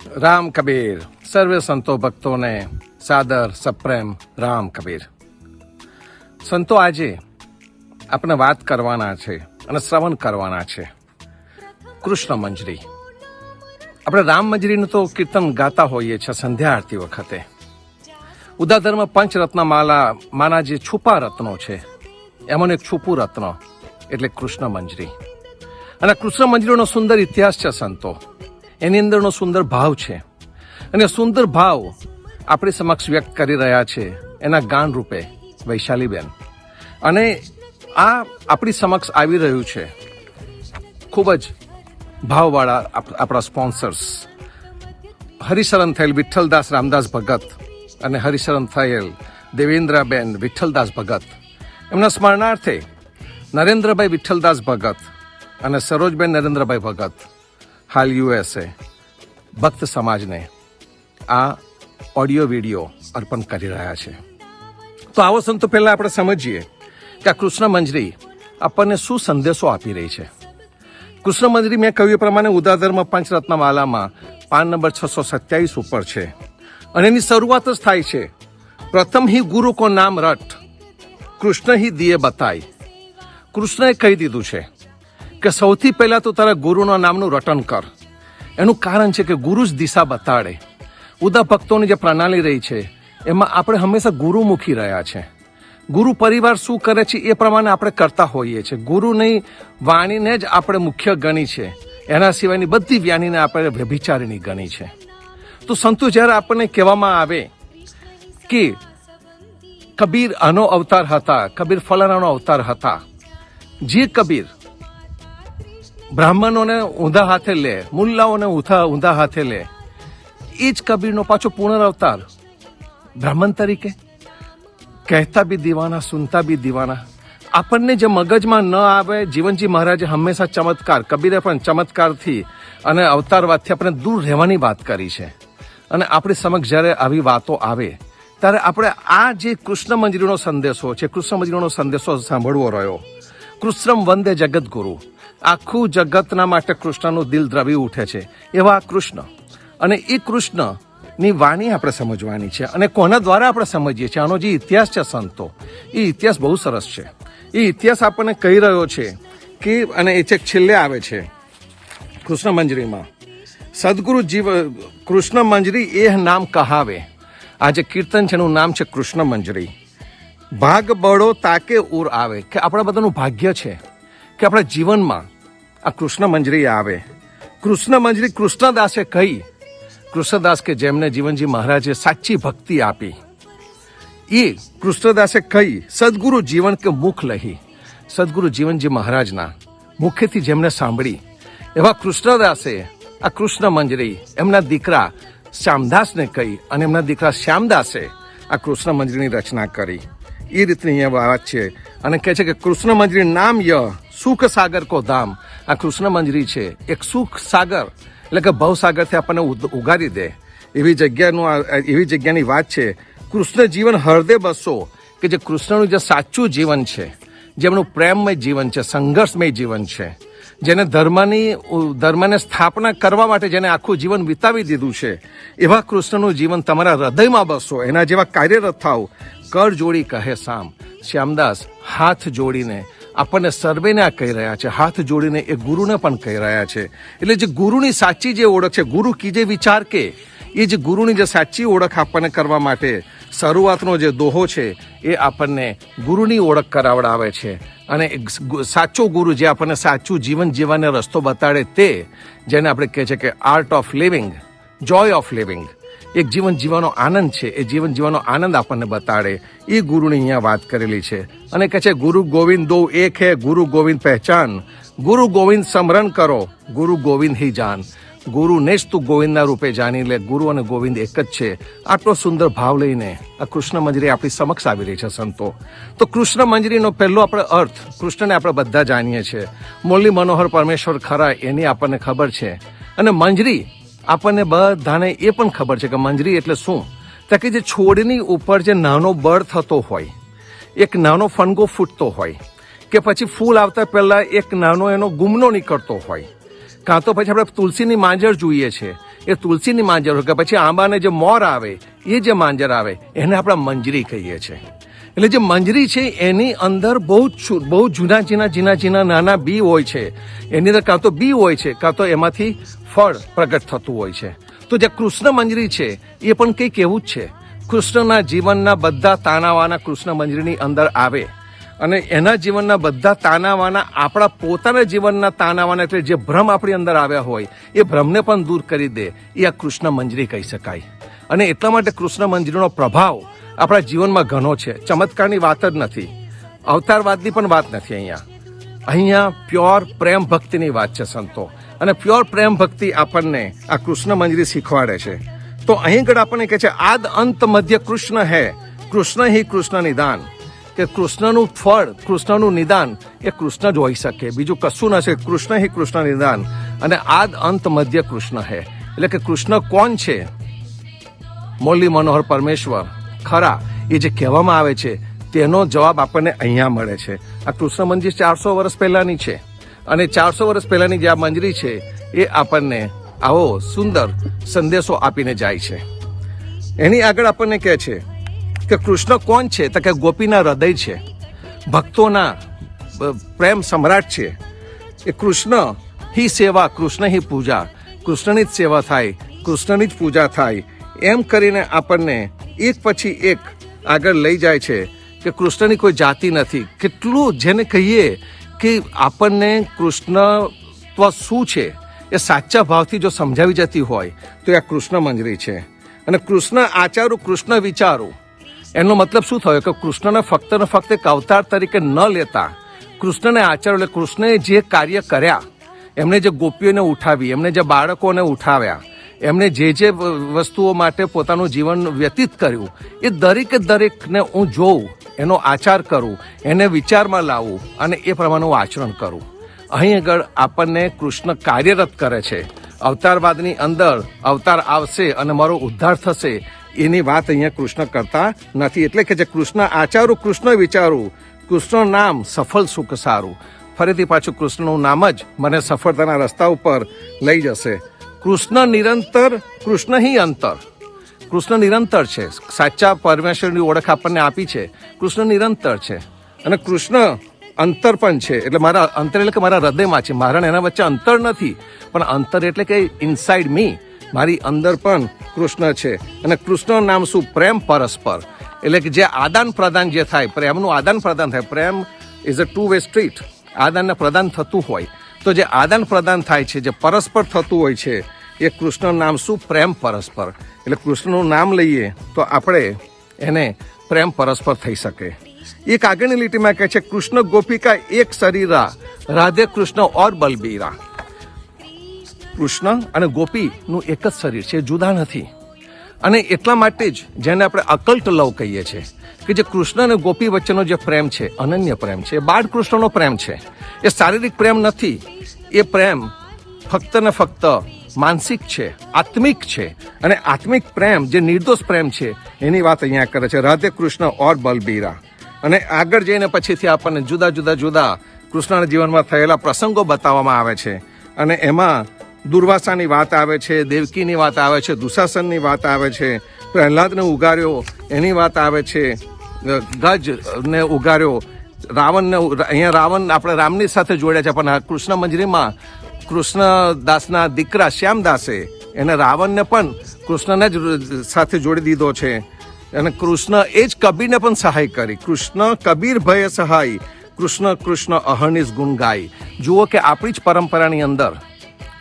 રામ કબીર સર્વે સંતો ભક્તોને સાદર સપ્રેમ રામ કબીર સંતો આજે આપણે વાત કરવાના છે અને શ્રવણ કરવાના છે કૃષ્ણ મંજરી આપણે રામ મંજરીનું તો કીર્તન ગાતા હોઈએ છીએ સંધ્યા આરતી વખતે ઉદાધર્મ પંચરત્ન માલા માના જે છુપા રત્નો છે એમાંનું એક છુપું રત્ન એટલે કૃષ્ણ મંજરી અને કૃષ્ણ મંજરીનો સુંદર ઇતિહાસ છે સંતો એની અંદરનો સુંદર ભાવ છે. અને સુંદર ભાવ આપણી સમક્ષ વ્યક્ત કરી રહ્યા છે એના ગાન રૂપે વૈશાલીબેન. અને આ આપણી સમક્ષ આવી રહ્યું છે. ખૂબ જ ભાવવાળા આપણા સ્પોન્સર્સ. હરિશરણ થયેલ વિઠ્ઠલદાસ રામદાસ ભગત અને હરિશરણ થયેલ દેવેન્દ્રબેન વિઠ્ઠલદાસ ભગત. એમના સ્મરણાર્થે નરેન્દ્રભાઈ વિઠ્ઠલદાસ ભગત અને સરોજબેન નરેન્દ્રભાઈ ભગત હાલ યુએસએ. ભક્ત સમાજને આ ઓડિયો વીડિયો અર્પણ કરી રહ્યા છે. તો આવો સંતો પહેલાં આપણે સમજીએ કે આ કૃષ્ણ મંજરી આપણને શું સંદેશો આપી રહી છે. કૃષ્ણ મંજરી મેં કહ્યું એ પ્રમાણે ઉદાધર્મ પંચરત્ન માલામાં પાન નંબર છસો સત્યાવીસ ઉપર છે. અને એની શરૂઆત જ થાય છે. પ્રથમ હી ગુરુ કો નામ રટ, કૃષ્ણ હી દિયે બતાય કૃષ્ણએ કહી દીધું છે કે સૌથી પહેલાં તો તારા ગુરુના નામનું રટન કર. એનું કારણ છે કે ગુરુ જ દિશા બતાડે. ઉદા ભક્તોની જે પ્રણાલી રહી છે, એમાં આપણે હંમેશા ગુરુમુખી રહ્યા છે. ગુરુ પરિવાર શું કરે છે એ પ્રમાણે આપણે કરતા હોઈએ છીએ. ગુરુની વાણીને જ આપણે મુખ્ય ગણી છે. એના સિવાયની બધી વ્યાણીને આપણે વ્યભિચારીની ગણી છે. તો સંતો જ્યારે આપણને કહેવામાં આવે કે કબીર આનો અવતાર હતા, કબીર ફલાણાનો અવતાર હતા. જે કબીર બ્રાહ્મણોને ઊંધા હાથે લે, મુલ્લાઓને ઊંધા ઊંધા હાથે લે. એ જ કબીરનો પાછો પુનરાવતાર બ્રાહ્મણ તરીકે? કહેતા બી દીવાના, સુનતા બી દીવાના. આપણને જે મગજમાં ન આવે, જીવનજી મહારાજે હંમેશા ચમત્કાર, કબીરે પણ ચમત્કારથી અને અવતારવાદથી આપણે દૂર રહેવાની વાત કરી છે. અને આપણી સમક્ષ જ્યારે આવી વાતો આવે, ત્યારે આપણે આ જે કૃષ્ણ મંજરીનો સંદેશો છે, કૃષ્ણ મંજરીનો સંદેશો સાંભળવો રહ્યો. કૃષ્ણમ વંદે જગતગુરુ આખું જગતના માટે કૃષ્ણનું દિલ દ્રવી ઉઠે છે, એવા કૃષ્ણ. અને એ કૃષ્ણની વાણી આપણે સમજવાની છે અને કોના દ્વારા આપણે સમજીએ છીએ? આનો જે ઇતિહાસ છે સંતો, એ ઇતિહાસ બહુ સરસ છે. એ ઇતિહાસ આપણને કહી રહ્યો છે કે, અને એ છેક છેલ્લે આવે છે, કૃષ્ણ મંજરીમાં. સદગુરુ જીવ, કૃષ્ણ મંજરી એ નામ કહાવે. આ જે કીર્તન છે, એનું નામ છે કૃષ્ણ મંજરી. ભાગ બળો તાકે ઉર આવે. કે આપણા બધાનું ભાગ્ય છે, કે આપણા જીવનમાં આ કૃષ્ણ મંજરી આવે. કૃષ્ણ મંજરી કૃષ્ણદાસે કહી કૃષ્ણદાસ કે જેમને જીવનજી મહારાજે સાચી ભક્તિ આપી. એ કૃષ્ણદાસે કહી, સદગુરુ જીવન કે મુખ લહી. સદગુરુ જીવનજી મહારાજના મુખેથી જેમને સાંભળી, એવા કૃષ્ણદાસે આ કૃષ્ણ મંજરી એમના દીકરા શ્યામદાસને કહી અને એમના દીકરા શ્યામદાસે આ કૃષ્ણ મંજરીની રચના કરી. એ રીતની અહીંયા વાત છે અને કહે છે કે કૃષ્ણ મંજરી નામ ય સુખ સાગર કો ધામ. આ કૃષ્ણ મંજરી છે. એક સુખ સાગર, એટલે કે ભવસાગરથી આપણને ઉગારી દે. એવી જગ્યાનું એવી જગ્યાની વાત છે. કૃષ્ણ જીવન હૃદય બસો, કે જે કૃષ્ણનું જે સાચું જીવન છે જેમનું પ્રેમમય જીવન છે, સંઘર્ષમય જીવન છે, જેને ધર્મની ધર્મને સ્થાપના કરવા માટે જેને આખું જીવન વિતાવી દીધું છે, એવા કૃષ્ણનું જીવન તમારા હૃદયમાં બસો. એના જેવા કાર્યરત થાવ કર જોડી કહે સામ. શ્યામદાસ, હાથ જોડીને આપણને સર્વેને આ કહી રહ્યા છે. હાથ જોડીને એ ગુરુને પણ કહી રહ્યા છે. એટલે જે ગુરુની સાચી જે ઓળખ છે, ગુરુ કીજે વિચાર કે, એ જે ગુરુની જે સાચી ઓળખ આપણને કરવા માટે શરૂઆતનો જે દોહો છે, એ આપણને ગુરુની ઓળખ કરાવડાવે છે. અને સાચો ગુરુ જે આપણને સાચું જીવન જીવવાનો રસ્તો બતાડે તે, જેને આપણે કહે છે કે art of living joy of living એક જીવન જીવવાનો આનંદ છે, એ જીવન જીવવાનો આનંદ આપણને બતાડે. એ ગુરુની અહીંયા વાત કરેલી છે. અને કહે છે, ગુરુ ગોવિંદ દો એક હે, ગુરુ ગોવિંદ પહેચાન. ગુરુ ગોવિંદ સ્મરણ કરો, ગુરુ ગોવિંદ હી જાન. ગુરુને જ તું ગોવિંદના રૂપે જાણી લે, ગુરુ અને ગોવિંદ એક જ છે. આટલો સુંદર ભાવ લઈને આ કૃષ્ણ મંજરી આપણી સમક્ષ આવી રહી છે સંતો. તો કૃષ્ણ મંજરીનો પહેલો આપણે અર્થ, કૃષ્ણને આપણે બધા જાણીએ છીએ. મુરલી મનોહર પરમેશ્વર ખરા, એની આપણને ખબર છે. અને મંજરી આપણને બધાને એ પણ ખબર છે કે મંજરી એટલે શું? તો કે જે છોડની ઉપર જે નાનો બળ થતો હોય, એક નાનો ફણગો ફૂટતો હોય, કે પછી ફૂલ આવતા પહેલાં એક નાનો એનો ગુમનો નીકળતો હોય, કાં તો પછી આપણે તુલસીની માંજર જોઈએ છે. એ તુલસીની માંજર હોય કે પછી આંબાને જે મોર આવે, એ જે માંજર આવે, એને આપણે મંજરી કહીએ છીએ એટલે જે મંજરી છે, એની અંદર બહુ બહુ જૂના જૂના જીના જીના નાના બી હોય છે. એની અંદર કાં તો બી હોય છે, કાં તો એમાંથી ફળ પ્રગટ થતું હોય છે. તો જે કૃષ્ણ મંજરી છે, એ પણ કંઈક એવું જ છે. કૃષ્ણના જીવનના બધા તાનાવાના કૃષ્ણ મંજરીની અંદર આવે. અને એના જીવનના બધા તાનાવાના આપણા પોતાના જીવનના તાનાવાના એટલે જે ભ્રમ આપણી અંદર આવ્યા હોય, એ ભ્રમને પણ દૂર કરી દે. એ આ કૃષ્ણ મંજરી કહી શકાય. અને એટલા માટે કૃષ્ણ મંજરીનો પ્રભાવ આપણા જીવનમાં ઘણો છે. ચમત્કારની વાત જ નથી. અવતારવાદની પણ વાત નથી અહીંયા. અહીંયા પ્યોર પ્રેમ ભક્તિની વાત છે, સંતો. અને પ્યોર પ્રેમ ભક્તિ આપણને આ કૃષ્ણ મંજરી શીખવાડે છે. તો અહીં આગળ આપણને કહે છે, આદ અંત મધ્ય કૃષ્ણ હે. કૃષ્ણ હિ કૃષ્ણ નિદાન. કે કૃષ્ણનું ફળ, કૃષ્ણનું નિદાન એ કૃષ્ણ જ હોઈ શકે. બીજું કશું ન છે કૃષ્ણ હિ કૃષ્ણ નિદાન. અને આદ અંત મધ્ય કૃષ્ણ હે. એટલે કે કૃષ્ણ કોણ છે? મોલી મનોહર પરમેશ્વર. ખરા. એ જે કહેવામાં આવે છે તેનો જવાબ આપણને અહીંયા મળે છે. આ કૃષ્ણ મંદિર ચારસો વર્ષ પહેલાની છે. અને ચારસો વર્ષ પહેલાની જે આ મંજરી છે, એ આપણને આવો સુંદર સંદેશો આપીને જાય છે. એની આગળ આપણને કહે છે કે કૃષ્ણ કોણ છે? તો કે ગોપીના હૃદય છે. ભક્તોના પ્રેમ સમ્રાટ છે. એ કૃષ્ણ હી સેવા, કૃષ્ણ હી પૂજા. કૃષ્ણની જ સેવા થાય, કૃષ્ણની જ પૂજા થાય. એમ કરીને આપણને એક પછી એક આગળ લઈ જાય છે. કે કૃષ્ણની કોઈ જાતિ નથી. કેટલું જેને કહીએ કે આપણને કૃષ્ણત્વ શું છે, એ સાચા ભાવથી જો સમજાવી જતી હોય, તો એ આ કૃષ્ણ મંજરી છે. અને કૃષ્ણ આચારું, કૃષ્ણ વિચારું, એનો મતલબ શું થયો કે કૃષ્ણને ફક્ત ને ફક્ત એક અવતાર તરીકે ન લેતા, કૃષ્ણને આચાર એટલે કૃષ્ણએ જે કાર્ય કર્યા, એમને જે ગોપીઓને ઉઠાવી, એમને જે બાળકોને ઉઠાવ્યા, એમને જે જે વસ્તુઓ માટે પોતાનું જીવન વ્યતીત કર્યું, એ દરેકે દરેકને હું જોઉં એનો આચાર કરું, એને વિચારમાં લાવું અને એ પ્રમાણેનું આચરણ કરું. અહીં આગળ આપણને કૃષ્ણ કાર્યરત કરે છે. અવતારવાદની અંદર અવતાર આવશે અને મારો ઉદ્ધાર થશે. એની વાત અહીંયા કૃષ્ણ કરતા નથી. એટલે કે જે કૃષ્ણ આચારું, કૃષ્ણ વિચારું, કૃષ્ણ નામ સફળ, સુખ સારું. ફરીથી પાછું કૃષ્ણનું નામ જ મને સફળતાના રસ્તા ઉપર લઈ જશે. કૃષ્ણ નિરંતર, કૃષ્ણ હિ અંતર. કૃષ્ણ નિરંતર છે. સાચા પરમેશ્વરની ઓળખ આપણને આપી છે. કૃષ્ણ નિરંતર છે. અને કૃષ્ણ અંતર પણ છે. એટલે મારા અંતર એટલે કે મારા હૃદયમાં છે. મારા એના વચ્ચે અંતર નથી. પણ અંતર એટલે કે ઇનસાઇડ મી મારી અંદર પણ કૃષ્ણ છે. અને કૃષ્ણ નામ શું? પ્રેમ પરસ્પર. એટલે કે જે આદાન પ્રદાન જે થાય, પ્રેમનું આદાન પ્રદાન થાય. પ્રેમ is a two way street આદાનને પ્રદાન થતું હોય. તો જે આદાન પ્રદાન થાય છે, જે પરસ્પર થતું હોય છે એ કૃષ્ણ નામ શું? પ્રેમ પરસ્પર. એટલે કૃષ્ણનું નામ લઈએ તો આપણે એને પ્રેમ પરસ્પર થઈ શકે. એક આગળની લીટીમાં કહે છે, કૃષ્ણ ગોપિકા એક શરીરા, રાધે કૃષ્ણ ઓર બલબીરા. કૃષ્ણ અને ગોપીનું એક જ શરીર છે જુદા નથી. અને એટલા માટે જ જેને આપણે અકલ્ટ લવ કહીએ છીએ, કે જે કૃષ્ણ અને ગોપી વચ્ચેનો જે પ્રેમ છે, અનન્ય પ્રેમ છે, એ બાળ કૃષ્ણનો પ્રેમ છે. એ શારીરિક પ્રેમ નથી, એ પ્રેમ ફક્ત ને ફક્ત માનસિક છે, આત્મિક છે અને આત્મિક પ્રેમ જે નિર્દોષ પ્રેમ છે, એની વાત અહીંયા કરે છે, રાધે કૃષ્ણ ઓર બલબીરા. અને આગળ જઈને પછીથી આપણને જુદા જુદા જુદા કૃષ્ણના જીવનમાં થયેલા પ્રસંગો બતાવવામાં આવે છે. અને એમાં દુર્વાસાની વાત આવે છે, દેવકીની વાત આવે છે, દુશાસનની વાત આવે છે, પ્રહલાદને ઉગાર્યો, એની વાત આવે છે ગજને ઉગાર્યો, રાવણને અહીંયા રાવણ આપણે રામની સાથે જોડ્યા છે, પણ કૃષ્ણ મંજરીમાં કૃષ્ણદાસના દીકરા શ્યામદાસે એને રાવણને પણ કૃષ્ણને જ સાથે જોડી દીધો છે. અને કૃષ્ણ એ જ કબીરને પણ સહાય કરી. કૃષ્ણ કબીર ભય સહાય, કૃષ્ણ કૃષ્ણ અહર્નિશ ગુણ ગાય. જુઓ કે આપણી જ પરંપરાની અંદર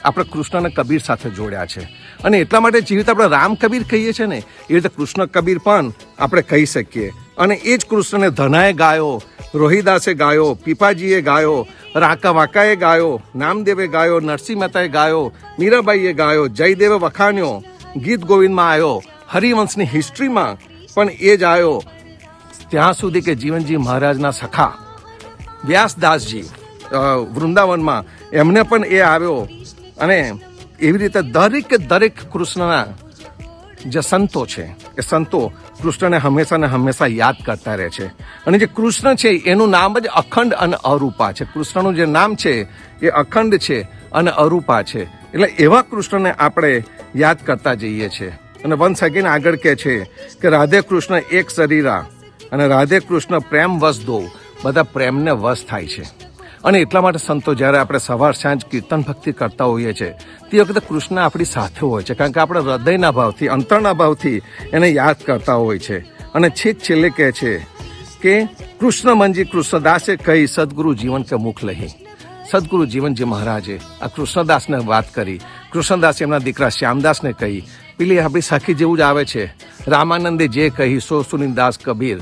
આપણે કૃષ્ણને કબીર સાથે જોડ્યા છે. અને એટલા માટે જેવી રીતે આપણે રામ કબીર કહીએ છીએ ને, એ રીતે કૃષ્ણ કબીર પણ આપણે કહી શકીએ. અને એ જ કૃષ્ણને ધનાએ ગાયો રોહિદાસે ગાયો, પીપાજીએ ગાયો રાકા વાકાએ ગાયો, નામદેવે ગાયો નરસિંહ મહેતાએ ગાયો, મીરાબાઈએ ગાયો, જયદેવે વખાણ્યો ગીત ગોવિંદમાં આવ્યો હરિવંશની હિસ્ટ્રીમાં પણ એ જ આવ્યો ત્યાં સુધી કે જીવનજી મહારાજના સખા વ્યાસદાસજી વૃંદાવનમાં એમને પણ એ આવ્યો અને એવી રીતે દરેકે દરેક કૃષ્ણના જે સંતો છે, એ સંતો કૃષ્ણને હંમેશા ને હંમેશા યાદ કરતા રહે છે. અને જે કૃષ્ણ છે, એનું નામ જ અખંડ અને અરૂપા છે. કૃષ્ણનું જે નામ છે, એ અખંડ છે અને અરૂપા છે. એટલે એવા કૃષ્ણને આપણે યાદ કરતા જઈએ છીએ અને વંશ અગેન આગળ કે છે કે રાધે કૃષ્ણ એક શરીરા અને રાધે કૃષ્ણ પ્રેમ વશ દો. બધા પ્રેમને વશ થાય છે. અને એટલા માટે સંતો જ્યારે આપણે સવાર સાંજ કીર્તન ભક્તિ કરતા હોઈએ છીએ, તે વખતે કૃષ્ણ આપણી સાથે હોય છે, કારણ કે આપણે હૃદયના ભાવથી, અંતરના ભાવથી એને યાદ કરતા હોય છે. અને છેક છેલ્લે કહે છે કે, કૃષ્ણ મંજી કૃષ્ણદાસે કહી, સદગુરુ જીવન કે મુખ લહી. સદગુરુ જીવનજી મહારાજે આ કૃષ્ણદાસને વાત કરી, કૃષ્ણદાસે એમના દીકરા શ્યામદાસને કહી, પેલી આપણી સાખી જેવું જ આવે છે. રામાનંદે જે કહી, સો સુનિદાસ કબીર.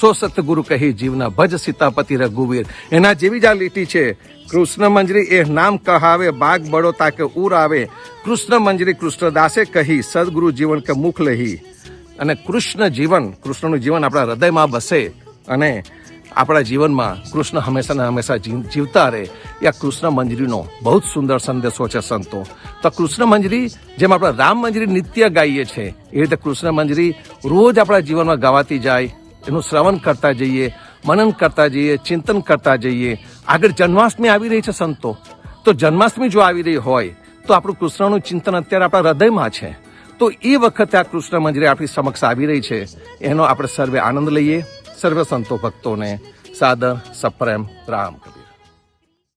સો સતગુરુ કહી જીવના ભજ સીતાપતિ રઘુવીર. એના જેવી જ આ લીટી છે. કૃષ્ણ મંજરી એ નામ કહાવે, બાગ બળો તાકે ઉર આવે. કૃષ્ણ મંજરી કૃષ્ણદાસે કહી, સદગુરુ જીવન કે મુખ લહી. અને કૃષ્ણ જીવન, કૃષ્ણનું જીવન આપણા હૃદયમાં બસે અને આપણા જીવનમાં કૃષ્ણ હંમેશા ને હંમેશા જીવતા રહે. એ કૃષ્ણ મંજરીનો બહુ જ સુંદર સંદેશો છે, સંતો. તો કૃષ્ણ મંજરી, જેમ આપણે રામ મંજરી નિત્ય ગાઈએ છીએ એ રીતે કૃષ્ણ મંજરી રોજ આપણા જીવનમાં ગાવાતી જાય એનું શ્રવણ કરતા જઈએ, મનન કરતા જઈએ, ચિંતન કરતા જઈએ. આગળ જન્માષ્ટમી આવી રહી છે સંતો. તો જન્માષ્ટમી જો આવી રહી હોય, તો આપણું કૃષ્ણનું ચિંતન અત્યારે આપણા હૃદયમાં છે. તો એ વખતે આ કૃષ્ણ મંજરી આપણી સમક્ષ આવી રહી છે. એનો આપણે સર્વે આનંદ લઈએ, સર્વે સંતો ભક્તોને. સાદર સપ્રેમ રામ કબીર